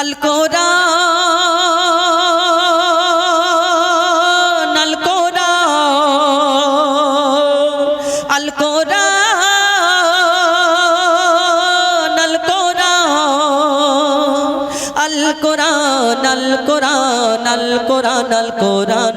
আল কোরআন আল কোরআন আল কোরআন আল কোরআন আল কোরআন আল কোরআন আল কোরআন আল কোরআন।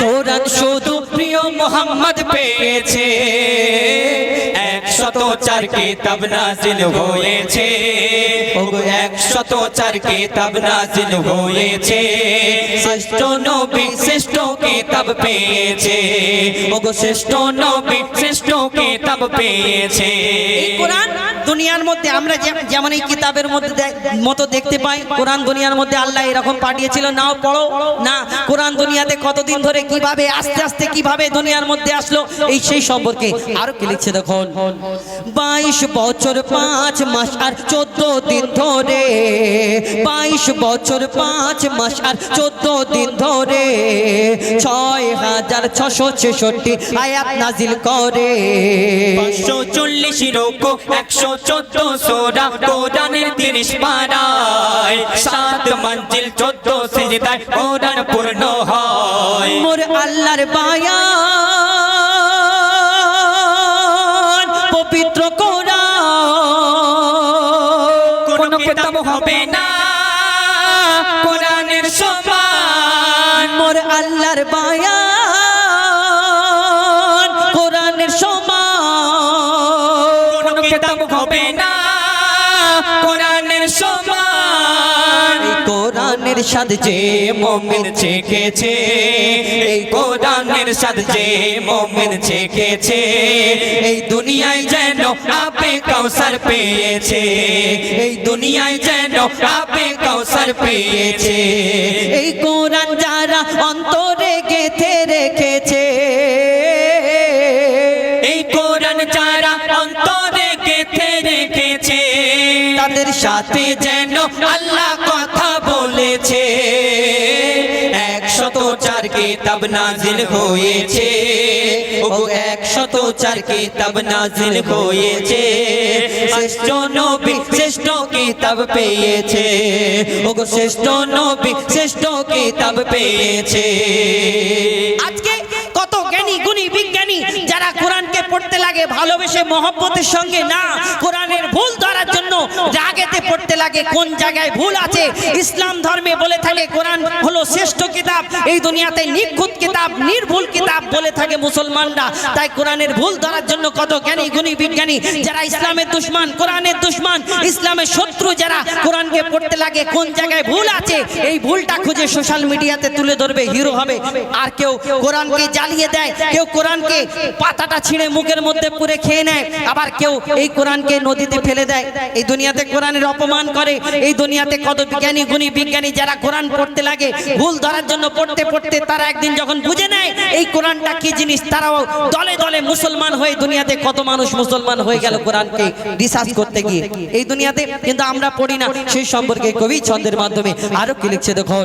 কোরআন শুধু প্রিয় মোহাম্মদ পেয়েছে। চার কিতাব নাজিল হয়েছে। একশত চার কিতাব নাজিল হয়েছে। শ্রেষ্ঠ নবী শ্রেষ্ঠ কিতাব পেয়েছে। ওগো, শ্রেষ্ঠ নবী শ্রেষ্ঠ কিতাব পেয়েছে। কোরআন দুনিয়ার মধ্যে আমরা যেমন এই কিতাবের মধ্যে মতো দেখতে পাই, কোরআন দুনিয়ার মধ্যে আল্লাহ এরকম পাঠিয়েছিল, নাও পড়ো। না, কোরআন দুনিয়াতে কতদিন ধরে কীভাবে, আস্তে আস্তে কীভাবে দুনিয়ার মধ্যে আসলো, এই সেই সম্পর্কে আরও কি লিখছে দেখুন। বাইশ বছর পাঁচ মাস আর চোদ্দ দিন ধরে বাইশ বছর পাঁচ মাস আর চোদ্দ দিন ধরে ছয় হাজার ছশো ছেষট্টি আয়াত নাজিল করে। পাঁচশো চল্লিশ রোকো একশো চোদ্দ সোরা কোরআনের তিরিশ পাড়ায় সাত মঞ্জিল চোদ্দ সিজদায় কোরআন পূর্ণ হয়। মোর আল্লাহর বায়ান সমান। কোরআনের সাদ যে মোমিন চেখেছে এই কোরআনের সাথে যে মোমিন চেখেছে এই দুনিয়ায় যেন আপে কৌসর পেয়েছে, এই দুনিয়ায় যেন আপে কৌসর পেয়েছে, এই কোরআন যারা অন্তরে সাথে যেন আল্লাহ কথা বলেছে। একশত চার কিতাব নাজিল হয়েছে। ও একশত চার কিতাব নাজিল হয়েছে। শ্রেষ্ঠ নবী শ্রেষ্ঠ কিতাব পেয়েছে। ও শ্রেষ্ঠ নবী শ্রেষ্ঠ কিতাব পেয়েছে। আজকে কত জ্ঞানী, গুণী, বিজ্ঞানী যারা কোরআনকে পড়তে লাগে, ভালোবেসে মহব্বতের সঙ্গে না, কোরআনের ভুল ধরার জন্য রাগেতে পড়তে লাগে। কোন জায়গায় ভুল আছে? ইসলাম ধর্মে বলে থাকে, কোরআন হলো শ্রেষ্ঠ কিতাব। এই দুনিয়াতে নিখুঁত কিতাব, নির্ভুল কিতাব বলে থাকে মুসলমানরা। তাই কোরআনের ভুল ধরার জন্য কত জ্ঞানী, গুণী, বিজ্ঞানী, যারা ইসলামের দুশ্মন, কোরআনের দুশ্মন, ইসলামের শত্রু যারা কোরআনকে পড়তে লাগে, কোন জায়গায় ভুল আছে? এই ভুলটা খুঁজে সোশ্যাল মিডিয়াতে তুলে ধরবে, হিরো হবে। আর কেউ কোরআনকে জ্বালিয়ে দেয়, কেউ কোরআনকে পাতাটা ছিঁড়ে মুখের মধ্যে পুরে খেয়ে নেয়। আবার কেউ এই কোরআনকে নদীতে ফেলে দেয়। এই দুনিয়াতে কোরআনের অপমান করে। এই দুনিয়াতে কত বিজ্ঞানী, গুণী বিজ্ঞানী যারা কোরআন পড়তে লাগে, ভুল ধরার জন্য পড়তে পড়তে তারা একদিন যখন বুঝে নেয় এই কোরআনটা কি জিনিস, তারাও দলে দলে মুসলমান হয়ে দুনিয়াতে কত মানুষ মুসলমান হয়ে গেল কোরআনকে রিসার্চ করতে গিয়ে। এই দুনিয়াতে কিন্তু আমরা পড়ি না। সেই সম্পর্কে কবি ছন্দের মাধ্যমে আরও কি লিখছে দেখুন।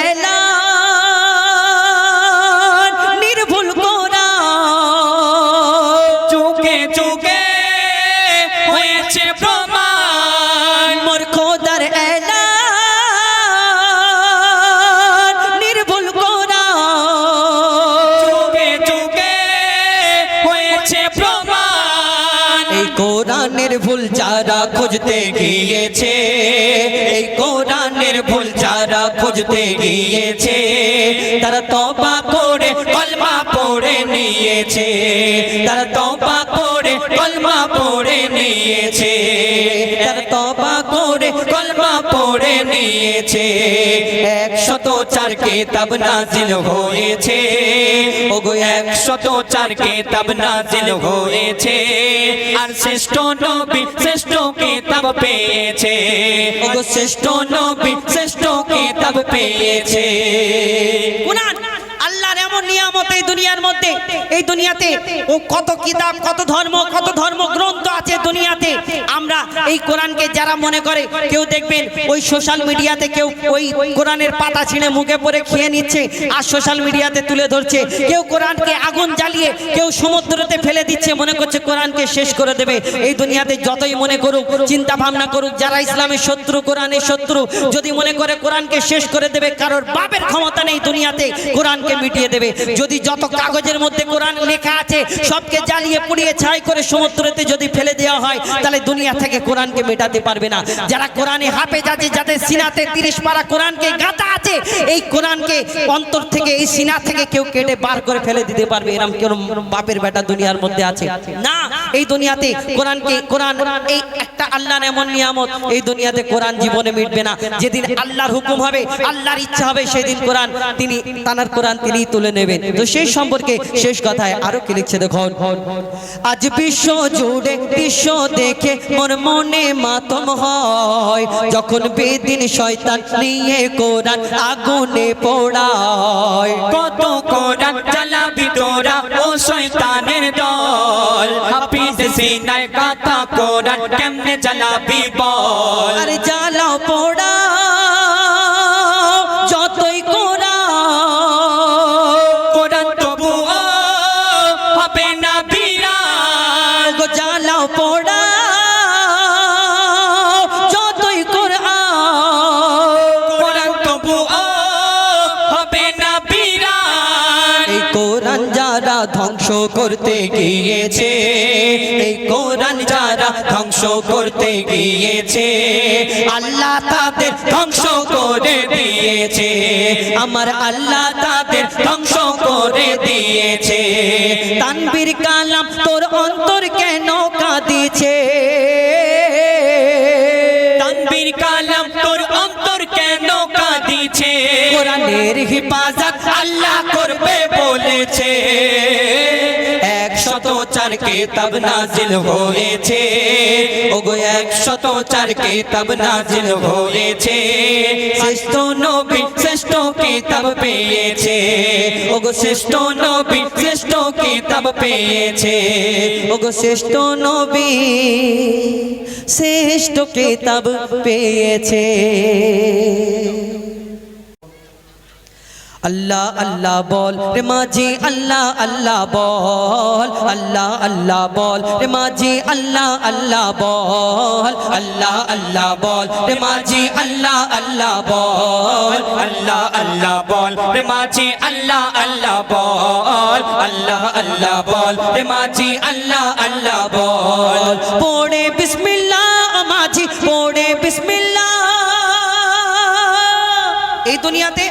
খুঁজতে গিয়েছে। এই কোরআনের ভুল যারা খুঁজতে গিয়েছে, তারা তবা করে কলমা পড়ে নিয়েছে। তারা তবা করে কলমা পড়ে নিয়েছে। নিয়েছে একশত চার কেতাব নাজিল হয়েছে। ওগো, একশত চার কেতাব নাজিল হয়েছে। আর শ্রেষ্ঠ নবী শ্রেষ্ঠ কেতাব পেয়েছে। ওগো, শ্রেষ্ঠ নবী শ্রেষ্ঠ কেতাব পেয়েছে। কোরআন কেউ দেখবেন ওই সোশ্যাল মিডিয়াতে কেউ কোরআনের পাতা ছিঁড়ে মুখে পরে খেয়ে নিচ্ছে আর সোশ্যাল মিডিয়াতে তুলে ধরছে। কেউ আগুন জ্বালিয়ে কেউ সমুদ্রতে ফেলে দিচ্ছে, মনে করছে কোরআনকে শেষ করে দেবে। এই দুনিয়াতে যতই মনে করুক চিন্তা ভাবনা করুক, যারা ইসলামের শত্রু, কোরআনের শত্রু, যদি মনে করে কোরআনকে শেষ করে দেবে, কারোর বাপের ক্ষমতা নেই দুনিয়াতে, কোরআনকে মিটিয়ে দেবে। যদি যত কাগজের মধ্যে কোরআন লেখা আছে সবকে জ্বালিয়ে পুড়িয়ে ছাই করে সমুদ্রতে যদি ফেলে দেওয়া হয় তাহলে দুনিয়া থেকে কোরআনকে মেটাতে পারবে না। যারা কোরআনে হাফেজ আছে যাদের সিনাতে তিরিশ পারা কোরআনকে গাঁথা আছে এই কোরআনকে অন্তর থেকে এই সিনা থেকে কেউ কেটে বার করে ফেলে দিতে পারবে এরম কেউ বাপের বেটা দুনিয়ার মধ্যে আছে। না এই দুনিয়াতে কোরআনকে কোরআন, এই একটা আল্লাহর এমন নিয়ামত, এই দুনিয়াতে কোরআন জীবনে মিটবে না। যেদিন আল্লাহর হুকুম হবে, আল্লাহর ইচ্ছা হবে সেই দিন কোরআন তিনি, তানার কোরআন তিনি তুলে নেবেন। তো সেই সম্পর্কে শেষ কথায় আরও কি লিখছে দেখুন? আজ বিশ্ব জুড়ে, বিশ্ব দেখে মোর মনে মাতম হয়। যখন বেদিন শয়তান নিয়ে কোরআন আগুনে পোড়ায়। কত কোরআন চালাবি তোরা? শয়তানের দল। হাফিজ সিনায় কাতা কোরআন কেমনে চালাবি বল? করতে গিয়েছে। এই কোরআন যারা ধ্বংস করতে গিয়েছে, আল্লাহ তাদের ধ্বংস করে দিয়েছে। আমার আল্লাহ তাদের ধ্বংস করে দিয়েছে। তানবীর কালাম তোর অন্তর কেন কাঁদিছে? তানবীর কালাম তোর অন্তর কেন কাঁদিছে? কোরআনের হিফাজত আল্লাহ করবে বলেছে। চার কেতাব নাজিল হয়েছে। ওগো একশত চার কেতাব নাজিল হয়েছে। শ্রেষ্ঠ নবী শ্রেষ্ঠ কেতাব পেয়েছে। ওগো শ্রেষ্ঠ নবী শ্রেষ্ঠ কেতাব পেয়েছে। ওগো শ্রেষ্ঠ নবী শ্রেষ্ঠ কিতাব পেয়েছে। আল্লাহ আল্লাহ বল রে মাঝি আল্লাহ আল্লাহ বল আল্লাহ আল্লাহ বল রে মাঝি আল্লাহ আল্লাহ বল আল্লাহ আল্লাহ বল রে মাঝি আল্লাহ আল্লাহ বল আল্লাহ আল্লাহ বল রে মাঝি আল্লাহ আল্লাহ বল আল্লাহ আল্লাহ বল রে মাঝি আল্লাহ আল্লাহ বল পড়ে বিসমিল্লাহ মাঝি পড়ে বিসমিল্লাহ এই দুনিয়াতে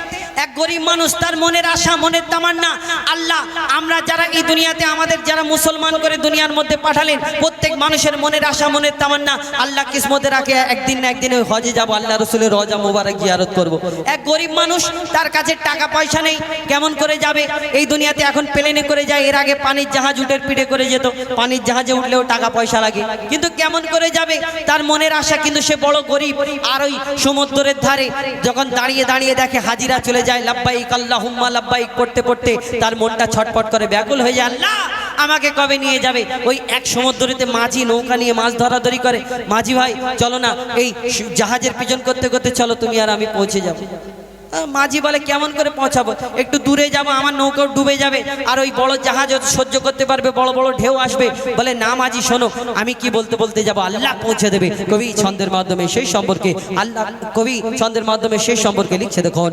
গরিব মানুষ, তার মনের আশা, মনের তামান্না। আল্লাহ, আমরা যারা এই দুনিয়াতে, আমাদের যারা মুসলমান করে দুনিয়ার মধ্যে পাঠালেন, প্রত্যেক মানুষের মনের আশা, মনের তামান্না, আল্লাহ কিসমতে রাখে, একদিন না একদিন ওই হজে যাব, আল্লাহ রসুলের রজা মোবারক জিয়ারত করব। এক গরিব মানুষ, তার কাছে টাকা পয়সা নেই, কেমন করে যাবে? এই দুনিয়াতে এখন প্লেনে করে যায়, এর আগে পানির জাহাজ উঠের পিঠে করে যেত, পানির জাহাজে উঠলেও টাকা পয়সা লাগে। কিন্তু কেমন করে যাবে? তার মনের আশা, কিন্তু সে বড় গরিব। আর ওই সমুদ্রের ধারে, যখন দাঁড়িয়ে দাঁড়িয়ে দেখে হাজিরা চলে যায় লাব্বাইক আল্লাহ হুম্মা লাব্বাইক পড়তে পড়তে তার মনটা ছটপট করে, ব্যাকুল হয়ে যায়, আল্লাহ আমাকে কবে নিয়ে যাবে? ওই এক সমুদ্রেতে মাঝি নৌকা নিয়ে মাছ ধরাধরি করে। মাঝি ভাই, চলো না, এই জাহাজের পিছন করতে করতে চলো, তুমি আর আমি পৌঁছে যাব। মাঝি বলে, কেমন করে পৌঁছাবো? একটু দূরে যাব, আমার নৌকা ডুবে যাবে। আর ওই বড় জাহাজ সহ্য করতে পারবে, বড় বড় ঢেউ আসবে। বলে, না মাঝি, শোনো, আমি কি বলতে বলতে যাব? আল্লাহ পৌঁছে দেবে। কবি ছন্দের মাধ্যমে সেই সম্পর্কে, আল্লাহ, কবি ছন্দের মাধ্যমে সেই সম্পর্কে লিখছে দেখুন।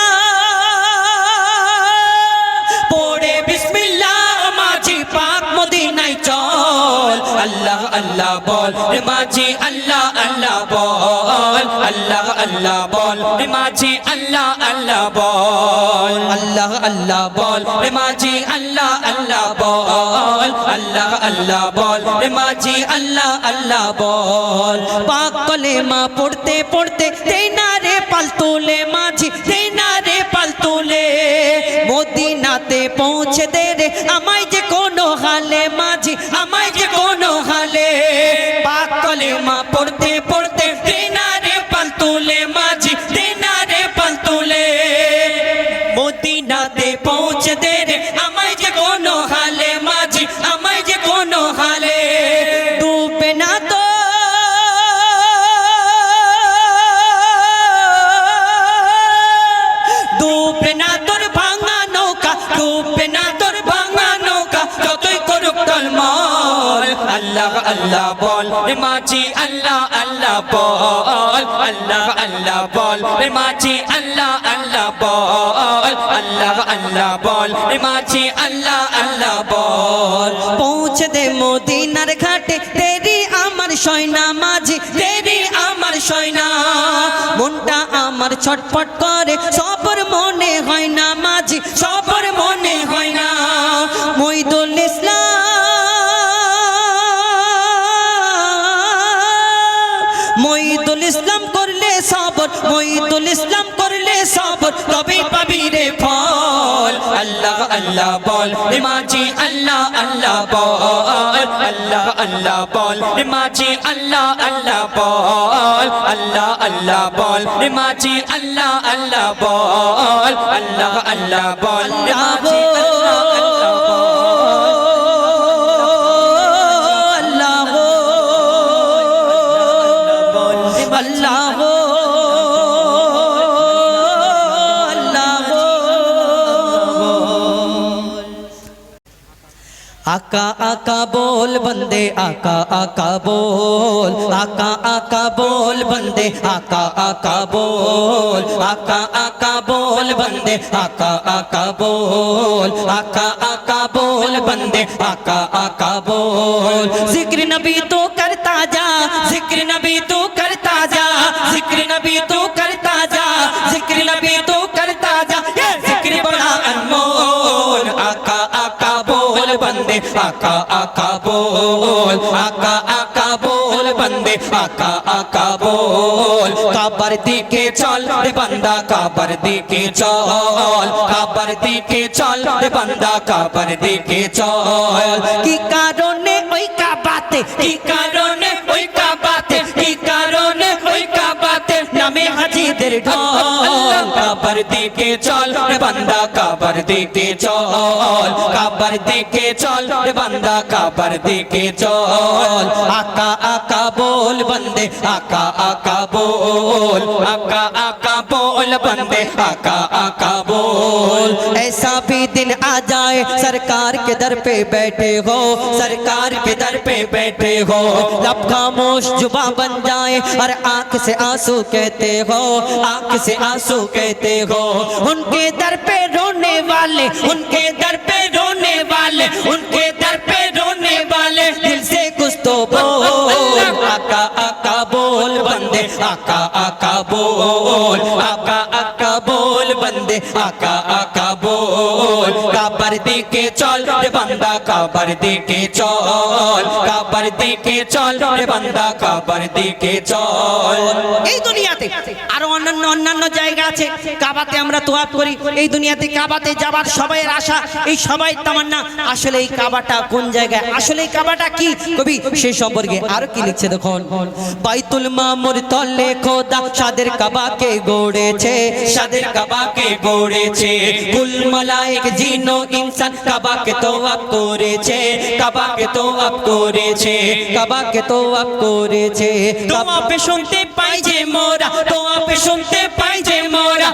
আল্লাহ বল মাঝি আল্লাহ আল্লাহ বল, আল্লাহ আল্লাহ বল মাঝি আল্লাহ আল্লাহ বল, আল্লাহ আল্লাহ বল মাঝি আল্লাহ আল্লাহ বল, আল্লাহ আল্লাহ বল মাঝি আল্লাহ আল্লাহ বল। পাক কলেমা পড়তে পড়তে তেনা রে পালতুলে মাঝি তেনা রে পালতুলে মদিনাতে পৌঁছে দে রে আমায় আল্লাহ বল। মাঝি আল্লাহ আল্লাহ বল। আল্লাহ আল্লাহ বল। মাঝি আল্লাহ আল্লাহ বল। আল্লাহ আল্লাহ বল। মাঝি আল্লাহ আল্লাহ বল। পৌঁছে দে মদিনার ঘাটে। তেরি আমার সয়না মাঝি, তেরি আমার সয়না। মনটা আমার ছটফট সবর ইসলাম করলে সবর তবে পাবি রে ফল। আল্লাহ আল্লাহ বল মাঝি আল্লাহ আল্লাহ বল। আল্লাহ আল্লাহ বল মাঝি আল্লাহ আল্লাহ বল। আল্লাহ আল্লাহ বল মাঝি আল্লাহ আল্লাহ বল। আল্লাহ আল্লাহ বল মাঝি आका आका बोल बंदे, आका आका बोल। आका आका बोल बंदे, आका आका बोल। आका आका बोल बंदे, आका आका बोल। आका आका बोल बंदे, आका आका बोल। ज़िक्र नबी तू करता जा, ज़िक्र नबी तू कर बंदे, आका आका बोल, आका आका बोल बंदे, आका आका बोल। काबर दिखे चल रे बंदा, काबर दिखे चल। काबर दिखे चल रे बंदा, काबर दिखे चल। की कारणे ओई का बाते, की कारणे ओई का तेरे ढोल, काबर देखे चल, रे बंदा काबर देखे चल, काबर देखे चल, रे बंदा काबर देखे चल। आका आका बोल बंदे, आका आका बोल, आका आका बोल बंदे, आका आका बोल। ऐसा भी दिन आ जाए, सरकार के दर पे बैठे हो, सरकार के दर पे बैठे हो। लब खामोश जुबा बन जाए, और आँख से आँसू कहते हो, आँख से आँसू कहते हो। उनके दर पे रोने वाले, उनके दर पे रोने वाले, उनके दर पे रोने वाले, दिल से कुछ तो बोल। आका आका बोल बंदे, आका आका बोल। आका आका बोल बंदे, आका आका চল কাবার দিকে চল, রে বান্দা, কাবার দিকে চল। কাবার দিকে চল, রে বান্দা, কাবার দিকে চল। এই দুনিয়াতে আর অন্যান্য অন্যান্য জায়গা আছে, কাবাতে আমরা তোয়াব করি। এই দুনিয়াতে কাবাতে যাবার সবাই আশা, এই সবাই তামান্না। আসলে এই কাবাটা কোন জায়গায়? আসলে এই কাবাটা কি? কবি সেই সম্পর্কে আর কি লিখছে দেখুন। বাইতুল মামুর তলে খোদা সাদের কাবাকে গড়েছে, সাদের কাবাকে গড়েছে। গুলমাল মালায়েক জিনো ইনসান কাবাকে আপ করেছে, কাবাকে তোয়াব করেছে, কাবাকে তোয়াব করেছে। তোয়াবে শুনতে পাই যে মোরা তো তোয়াবে শুনতে পাই যে মোরা।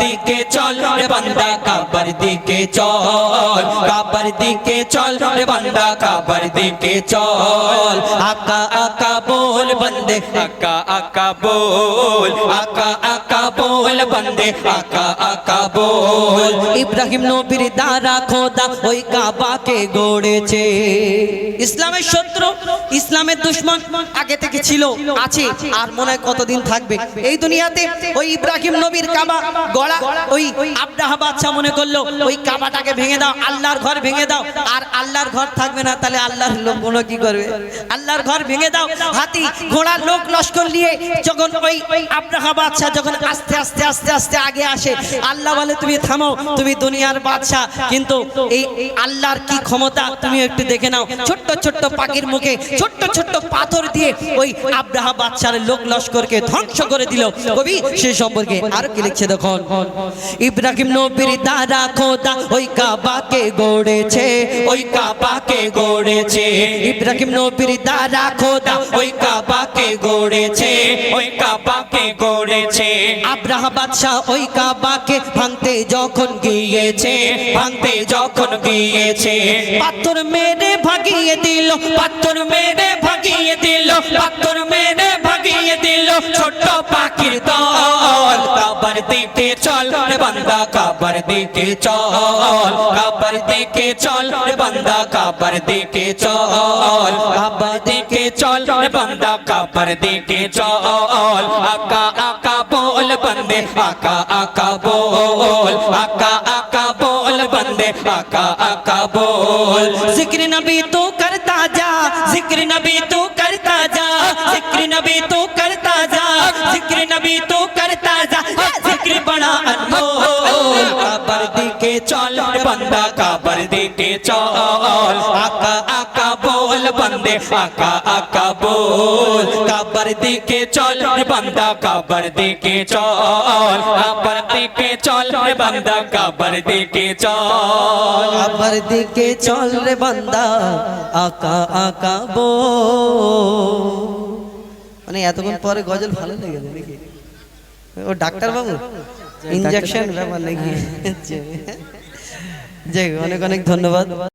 দিকে চল রে বান্দা কাবার দিকে চল। কাবার দিকে চল রে বান্দা কাবার দিকে চল। আকা আকা বল বন্দে, আকা আকা বল। আকা আকা বল বন্দে, আকা আকা বল। ইব্রাহিম নবীর দ্বারা খোদা ওই কাবাকে গড়েছে। ইসলামের শত্রু, ইসলামের দুশ্মন আগে থেকে ছিল, আছে, আর মনে হয় কতদিন থাকবে? এই দুনিয়াতে ওই ইব্রাহিম নবীর কাবা তুমি থামো, তুমি দুনিয়ার বাদশা কিন্তু এই এই আল্লাহর কি ক্ষমতা তুমি একটু দেখে নাও। ছোট্ট ছোট্ট পাখির মুখে, ছোট্ট ছোট্ট পাথর দিয়ে ওই আব্রাহা বাদশার লোক লস্করকে ধ্বংস করে দিল। কবি, সে সম্পর্কে আর কি লিখছে দেখুন? ইব্রাহিম নবীর দ্বারা খোদা ওই কাবাকে গড়েছে, ওই কাবাকে গড়েছে। ইব্রাহিম নবীর দ্বারা খোদা ওই কাবাকে গড়েছে, ওই কাবাকে গড়েছে। আব্রাহা বাদশাহ ওই কাবাকে ভাঙতে যখন গিয়েছে, ভাঙতে যখন গিয়েছে, পাথর মেরে ভাগিয়ে দিল, পাথর মেরে ভাগিয়ে দিল, পাথর মেরে ভাগিয়ে দিল, ছোট্ট পাখির দল কাবার के चल बंदा काबर दे के चल, काबर दे के चल बंदा काबर दे चल, काबर दे के चल बंदा काबर दे चल। आका आका बोल बंदे, आका आका बोल, आका आका बोल बंदे, आका आका बोल। ज़िक्र नबी तू करता जा, ज़िक्र नबी तू करता जा, ज़िक्र नबी तू करता जा, ज़िक्र नबी तू करता जा। जिक्र बड़ा अनमोल কাবার দিকে চল রে বান্দা কাবার দিকে চল আকা আকা বল বন্দে আকা আকা বল কাবার দিকে চল রে বান্দা কাবার দিকে চল কাবার দিকে চল রে বান্দা কাবার দিকে চল আবার দিকে চল রে বান্দা আকা আকা বো মানে এতক্ষণ পরে গজল ভালো লেগেছে নাকি ও ডাক্তার বাবু ইঞ্জেকশন ব্যাপার নাকি? যাই অনেক অনেক ধন্যবাদ।